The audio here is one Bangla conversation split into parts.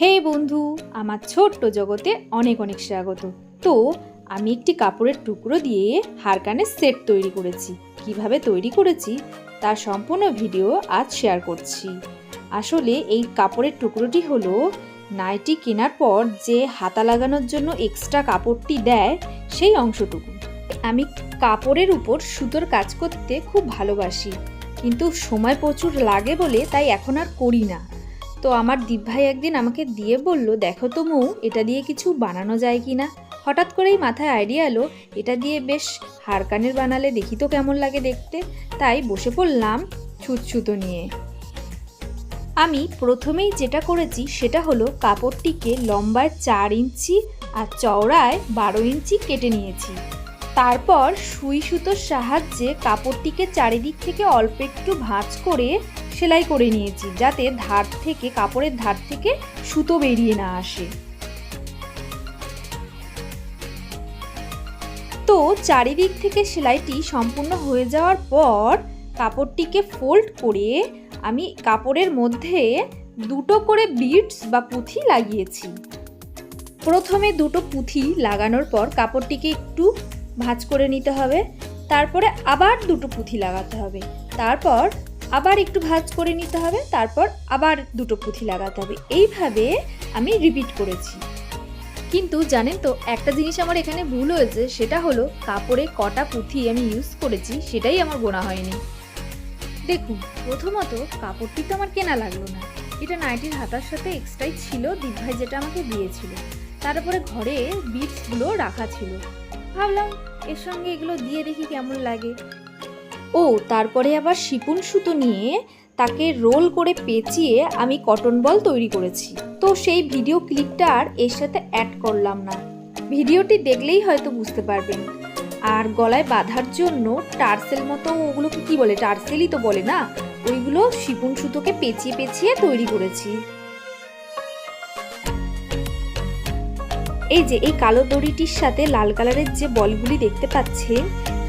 হে বন্ধু, আমার ছোট্ট জগতে অনেক অনেক স্বাগত। তো, আমি একটি কাপড়ের টুকরো দিয়ে হারকানের সেট তৈরি করেছি। কীভাবে তৈরি করেছি তার সম্পূর্ণ ভিডিও আজ শেয়ার করছি। আসলে এই কাপড়ের টুকরোটি হলো নাইটি কেনার পর যে হাতা লাগানোর জন্য এক্সট্রা কাপড়টি দেয়, সেই অংশটুকু। আমি কাপড়ের উপর সুতোর কাজ করতে খুব ভালোবাসি, কিন্তু সময় প্রচুর লাগে বলে তাই এখন আর করি না। তো আমার দীপ ভাই একদিন আমাকে দিয়ে বলল, দেখো তো মৌ, এটা দিয়ে কিছু বানানো যায় কি না? হঠাৎ করেই মাথায় আইডিয়া এলো, এটা দিয়ে বেশ হারকানের বানালে দেখি তো কেমন লাগে দেখতে। তাই বসে পড়লাম ছুতছুতো নিয়ে। আমি প্রথমেই যেটা করেছি সেটা হলো কাপড়টিকে লম্বায় চার ইঞ্চি আর চওড়ায় বারো ইঞ্চি কেটে নিয়েছি। তারপর সুই সুতোর সাহায্যে কাপড়টিকে চারিদিক থেকে অল্প একটু ভাঁজ করে সেলাই করে নিয়েছি, যাতে ধার থেকে, কাপড়ের ধার থেকে সুতো বেরিয়ে না আসে। তো চারিদিক থেকে সেলাইটি সম্পূর্ণ হয়ে যাওয়ার পর কাপড়টিকে ফোল্ড করে আমি কাপড়ের মধ্যে দুটো করে বিটস বা পুঁথি লাগিয়েছি। প্রথমে দুটো পুঁথি লাগানোর পর কাপড়টিকে একটু ভাঁজ করে নিতে হবে। তারপরে আবার দুটো পুঁথি লাগাতে হবে। তারপর আবার একটু ভাঁজ করে নিতে হবে। তারপর আবার দুটো পুঁথি লাগাতে হবে। এইভাবে আমি রিপিট করেছি। কিন্তু জানেন তো, একটা জিনিস আমার এখানে ভুল হয়েছে, সেটা হলো কাপড়ে কটা পুঁথি আমি ইউজ করেছি, সেটাই আমার গোনা হয়নি। দেখুন, প্রথমত কাপড়টি তো আমার কেনা লাগল না। এটা নাইটির হাতার সাথে এক্সট্রাই ছিল দিদিভাই যেটা আমাকে দিয়েছিল। তারপরে ঘরে বিটসগুলো রাখা ছিল। ভাবলাম, এর সঙ্গে এগুলো দিয়ে দেখি কেমন লাগে। ও, তারপরে আবার শিপুন সুতো নিয়ে তাকে রোল করে পেঁচিয়ে আমি কটন বল তৈরি করেছি। তো সেই ভিডিও ক্লিপটা আর এর সাথে অ্যাড করলাম না। ভিডিওটি দেখলেই হয়তো বুঝতে পারবেন। আর গলায় বাঁধার জন্য টার্সেল মতো ওগুলোকে কি বলে? টার্সেলই তো বলে না। ওইগুলো শিপুন সুতোকে পেঁচিয়ে পেঁচিয়ে তৈরি করেছি। এই যে, এই কালো দড়িটির সাথে লাল কালারের যে বলগুলি দেখতে পাচ্ছেন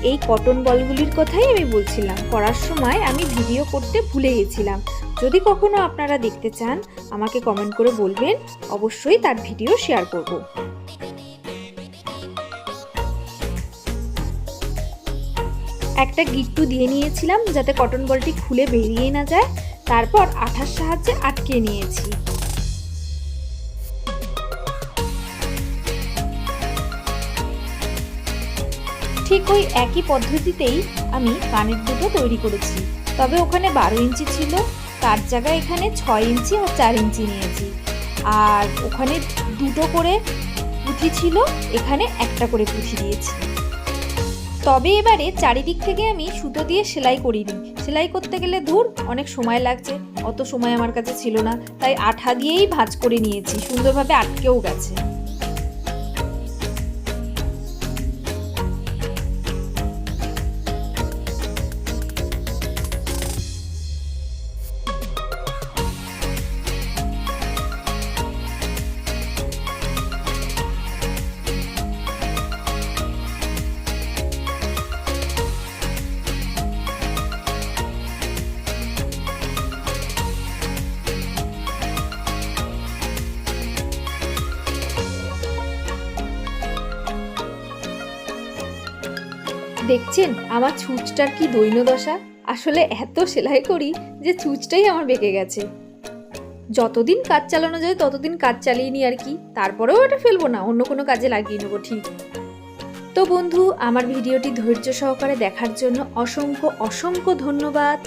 এই কটন বলগুলির কথাই আমি বলছিলাম। করার সময় আমি ভিডিও করতে ভুলে গেছিলাম। যদি কখনো আপনারা দেখতে চান, আমাকে কমেন্ট করে বলবেন। অবশ্যই তার ভিডিও শেয়ার করব। একটা গিট্টু দিয়ে নিয়েছিলাম যাতে কটন বলটি খুলে বেরিয়ে না যায়। তারপর আঠার সাহায্যে আটকে নিয়েছি। ওই একই পদ্ধতিতেই আমি কানের দুটো তৈরি করেছি। তবে ওখানে বারো ইঞ্চি ছিল, তার জায়গায় এখানে ছয় ইঞ্চি আর চার ইঞ্চি নিয়েছি। আর ওখানে দুটো করে পুঁথি ছিল, এখানে একটা করে পুঁথি দিয়েছি। তবে এবারে চারিদিক থেকে আমি সুতো দিয়ে সেলাই করিনি। সেলাই করতে গেলে ধুর, অনেক সময় লাগছে, অত সময় আমার কাছে ছিল না। তাই আঠা দিয়েই ভাঁজ করে নিয়েছি, সুন্দরভাবে আটকেও গেছে। দেখছেন, আমার ছুঁচটার কি দৈন্যদশা আসলে এত সেলাই করি যে ছুঁচটাই আমার বেঁকে গেছে। যতদিন কাজ চালানো যায়, ততদিন কাজ চালিয়ে নিই আর কি। তারপরেও এটা ফেলব না, অন্য কোনো কাজে লাগিয়ে নেব, ঠিক। তো বন্ধু, আমার ভিডিওটি ধৈর্য সহকারে দেখার জন্য অসংখ্য অসংখ্য ধন্যবাদ।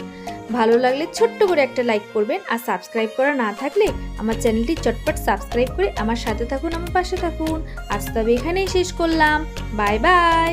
ভালো লাগলে ছোট্ট করে একটা লাইক করবেন আর সাবস্ক্রাইব করা না থাকলে আমার চ্যানেলটি চটপট সাবস্ক্রাইব করে আমার সাথে থাকুন, আমার পাশে থাকুন। আজ তবে এখানেই শেষ করলাম। Bye bye.